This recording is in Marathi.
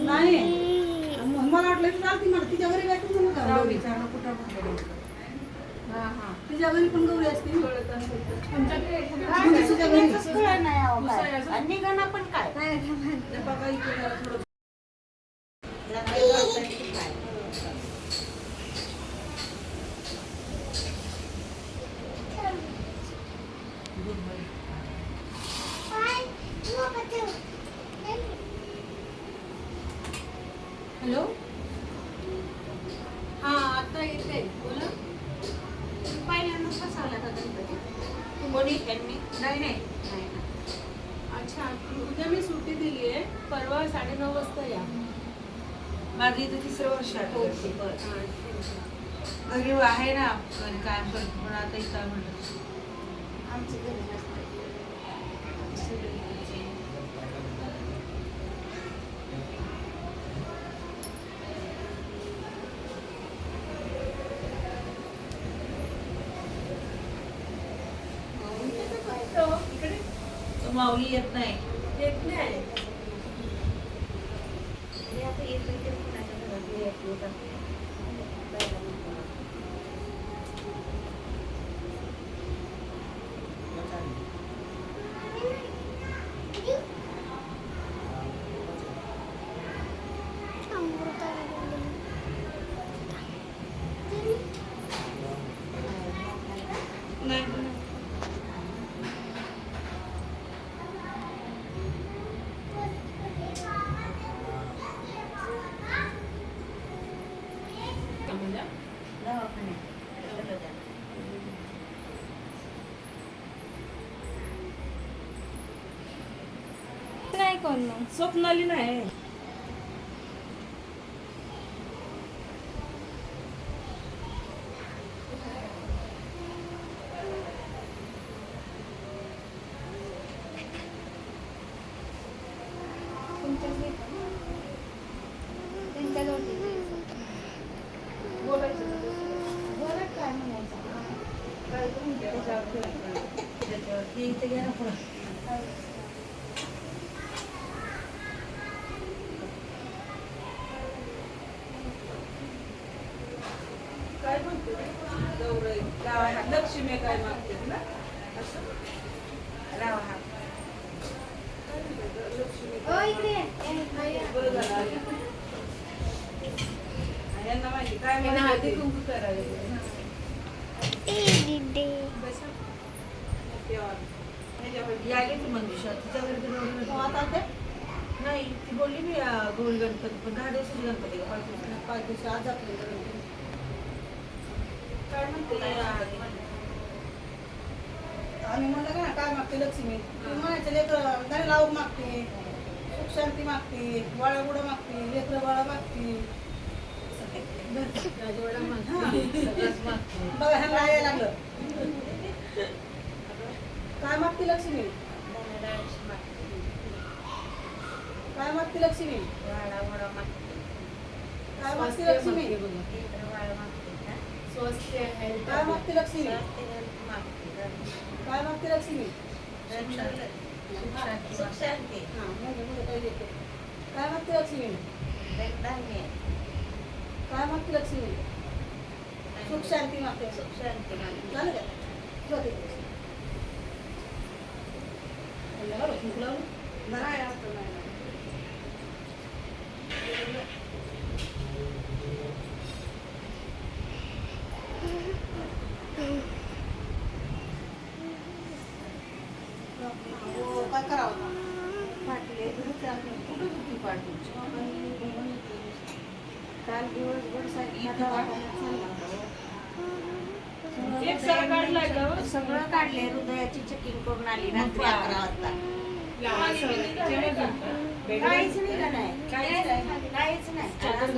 नाही मला वाटलं की चालती मला तिच्या घरी काय? तुम्ही नका गौरी तिच्या घरी पण गौरी असते तुझ्या घरी निघणं पण काय ते बघा इथे जरा थोडं हॅलो? हा आता येते बोला. पहिल्यांदा बसवला का गणपती? कोणी त्यांनी नाही नाही. नाही. अच्छा उद्या मी सुट्टी दिली आहे परवा साडेनऊ वाजता या. माझं इथं तिसरं वर्ष. बरं. आहे. घरी आहे ना करतो पण आता इथं म्हणलं. आमची घरी नसते तो माऊली येत नाही. येत नाही. आता येतं ते द्या. नाही कोण मग? स्वप्नाली नाही. तुमच्याच घेतो त्यांच्या जोडी बोलायचं बरं काय म्हणायचं त्याच्यावरती इथे घ्या ना पुढं काय म्हणते गौराई गावात लक्ष्मी काय मागते ना असं राव हा लक्ष्मी ओ इकडे ये. ए, इकडे ये. बरं झालं आली. आणि यांना माहिती काय त्यांना म्हणते हळदी ते. कुंकू करावे बसा. तेव्हा. ह्याच्यावर यायले ती तिच्या घरी. आता नाही ती बोलली मी गणपती पण दहा दिवसाची गणपती का पाच दिवसाची? पाच दिवस आज आपले काय म्हणते आम्ही म्हणलं का काय मागते लक्ष्मी म्हणायचं लेकर नाही लावून मागते सुख शांती मागते वाळा गुडं मागते लेकरं बाळा मागते. बघा ह्यांना यायला लागलं काय मागते लक्ष्मी. काय मागते लक्ष्मी. काय मागते लक्ष्मी काय मागते लक्ष्मी. काय मागते लक्ष्मी काय मागते लक्ष्मी. काय मागते लक्ष्मी सुख शांती मागते सुख शांती. झालं का हो? काल दिवसभर होता. एक सर काढलाय का? हो? सगळं काढले हृदयाची चेकिंग करून आली रात्री अकरा वाजता. काहीच नाही का? नाही काहीच नाही. काहीच नाही. चक्कर